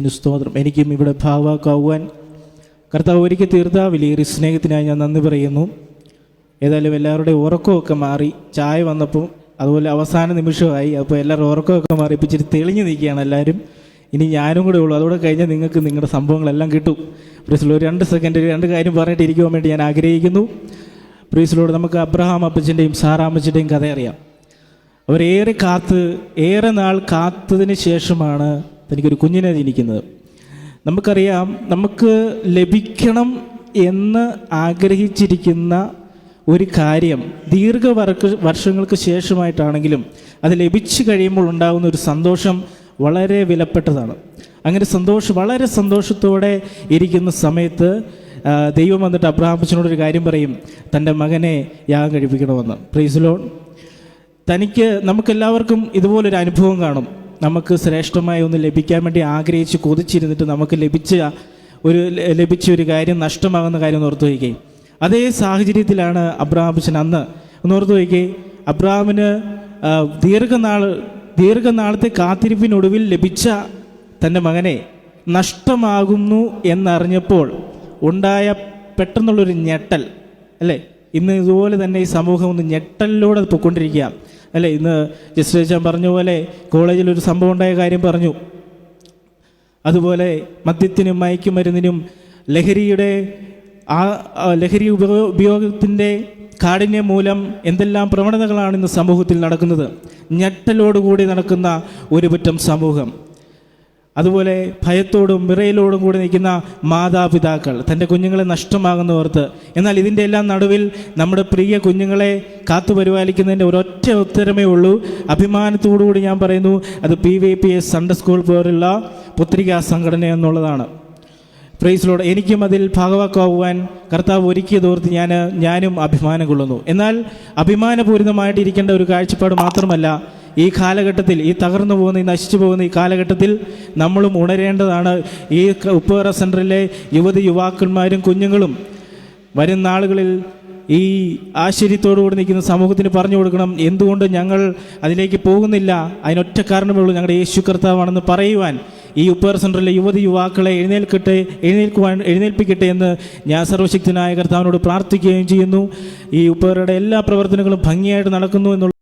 ഇതിന് സ്തോത്രം. എനിക്കും ഇവിടെ ഭാവാക്കാവുവാൻ കർത്താവ് ഒരുക്കി തീർത്ത. വലിയൊരു സ്നേഹത്തിനായി ഞാൻ നന്ദി പറയുന്നു. ഏതായാലും എല്ലാവരുടെയും ഉറക്കമൊക്കെ മാറി ചായ വന്നപ്പോൾ അതുപോലെ അവസാന നിമിഷമായി. അപ്പോൾ എല്ലാവരും ഉറക്കമൊക്കെ മാറി. ഇപ്പം ഇച്ചിരി തെളിഞ്ഞു നിൽക്കുകയാണ് എല്ലാവരും. ഇനി ഞാനും കൂടെ ഉള്ളൂ. അതോടെ കഴിഞ്ഞാൽ നിങ്ങൾക്ക് നിങ്ങളുടെ സംഭവങ്ങളെല്ലാം കിട്ടും. പ്രീസിലോ ഒരു രണ്ട് സെക്കൻഡ് രണ്ട് കാര്യം പറഞ്ഞിട്ട് ഇരിക്കുവാൻ വേണ്ടി ഞാൻ ആഗ്രഹിക്കുന്നു. പ്രീസിലോട് നമുക്ക് അബ്രഹാം അപ്പച്ചന്റെയും സാറാമ്മച്ചന്റെയും കഥ അറിയാം അവരേറെ കാത്ത് ഏറെ നാൾ കാത്തതിന് ശേഷമാണ് തനിക്കൊരു കുഞ്ഞിനെ ജനിക്കുന്നത് നമുക്കറിയാം നമുക്ക് ലഭിക്കണം എന്ന് ആഗ്രഹിച്ചിരിക്കുന്ന ഒരു കാര്യം ദീർഘവർഷ വർഷങ്ങൾക്ക് ശേഷമായിട്ടാണെങ്കിലും അത് ലഭിച്ചു കഴിയുമ്പോൾ ഉണ്ടാകുന്ന ഒരു സന്തോഷം വളരെ വിലപ്പെട്ടതാണ്. അങ്ങനെ സന്തോഷം വളരെ സന്തോഷത്തോടെ ഇരിക്കുന്ന സമയത്ത് ദൈവം വന്നിട്ട് ഒരു കാര്യം പറയും. തന്റെ മകനെ യാഗം കഴിപ്പിക്കണമെന്ന്. പ്രൈസിലോൺ തനിക്ക് നമുക്കെല്ലാവർക്കും ഇതുപോലൊരു അനുഭവം കാണും. നമുക്ക് ശ്രേഷ്ഠമായ ഒന്ന് ലഭിക്കാൻ വേണ്ടി ആഗ്രഹിച്ച് കൊതിച്ചിരുന്നിട്ട് നമുക്ക് ലഭിച്ച ഒരു ലഭിച്ച ഒരു കാര്യം നഷ്ടമാകുന്ന കാര്യം ഓർത്ത് വയ്ക്കുകയും അതേ സാഹചര്യത്തിലാണ് അബ്രഹാമിച്ചൻ അന്ന് ഒന്ന് ഓർത്ത് വയ്ക്കുകയും അബ്രഹാമിന് ദീർഘനാൾ ദീർഘനാളത്തെ കാത്തിരിപ്പിനൊടുവിൽ ലഭിച്ച തന്റെ മകനെ നഷ്ടമാകുന്നു എന്നറിഞ്ഞപ്പോൾ ഉണ്ടായ പെട്ടെന്നുള്ളൊരു ഞെട്ടൽ അല്ലേ? ഇന്ന് ഇതുപോലെ തന്നെ ഈ സമൂഹം ഒന്ന് ഞെട്ടലിലൂടെ പൊയ്ക്കൊണ്ടിരിക്കുക അല്ലേ ഇന്ന് ജസ്റ്റിസ് പറഞ്ഞ പോലെ കോളേജിൽ ഒരു സംഭവം ഉണ്ടായ കാര്യം പറഞ്ഞു. അതുപോലെ മദ്യത്തിനും മയക്കുമരുന്നിനും ലഹരിയുടെ ആ ലഹരി ഉപയോ ഉപയോഗത്തിന്റെ കാഠിന്യം മൂലം എന്തെല്ലാം പ്രവണതകളാണ് ഇന്ന് സമൂഹത്തിൽ നടക്കുന്നത്. ഞെട്ടലോടുകൂടി നടക്കുന്ന ഒരു പറ്റം സമൂഹം. അതുപോലെ ഭയത്തോടും വിറയലോടും കൂടി നിൽക്കുന്ന മാതാപിതാക്കൾ തന്റെ കുഞ്ഞുങ്ങളെ നഷ്ടമാകുന്നവർക്ക് എന്നാൽ ഇതിന്റെ എല്ലാം നടുവിൽ നമ്മുടെ പ്രിയ കുഞ്ഞുങ്ങളെ കാത്തു പരിപാലിക്കുന്നതിന്റെ ഒരൊറ്റ ഉത്തരമേ ഉള്ളൂ. അഭിമാനത്തോടുകൂടി ഞാൻ പറയുന്നു അത് P V P S Sunday school പോലുള്ള പുത്രികാ സംഘടന എന്നുള്ളതാണ്. പ്രൈസിലോട് എനിക്കും അതിൽ ഭാഗവാക്കാവുവാൻ കർത്താവ് ഒരുക്കിയതോർത്ത് ഞാൻ ഞാനും അഭിമാനം കൊള്ളുന്നു. എന്നാൽ അഭിമാനപൂരിതമായിട്ടിരിക്കേണ്ട ഒരു കാഴ്ചപ്പാട് മാത്രമല്ല ഈ കാലഘട്ടത്തിൽ ഈ തകർന്നു പോകുന്ന ഈ നശിച്ചു പോകുന്ന ഈ കാലഘട്ടത്തിൽ നമ്മളും ഉണരേണ്ടതാണ്. ഈ ഉപ്പുകറ സെന്ററിലെ യുവതി യുവാക്കന്മാരും കുഞ്ഞുങ്ങളും വരും നാളുകളിൽ ഈ ആശ്ചര്യത്തോടുകൂടി നിൽക്കുന്ന സമൂഹത്തിന് പറഞ്ഞു കൊടുക്കണം. എന്തുകൊണ്ട് ഞങ്ങൾ അതിലേക്ക് പോകുന്നില്ല? അതിനൊറ്റ കാരണമേ ഉള്ളൂ ഞങ്ങളുടെ യേശു കർത്താവാണെന്ന് പറയുവാൻ ഈ ഉപ്പേർ സെന്ററിലെ യുവതി യുവാക്കളെ എഴുന്നേൽക്കട്ടെ എഴുന്നേൽക്കുവാൻ എഴുന്നേൽപ്പിക്കട്ടെ എന്ന് ഞാൻ സർവശക്തനായ കർത്താവിനോട് പ്രാർത്ഥിക്കുകയും ചെയ്യുന്നു. ഈ ഉപ്പേറുടെ എല്ലാ പ്രവർത്തനങ്ങളും ഭംഗിയായിട്ട് നടക്കുന്നു എന്നുള്ള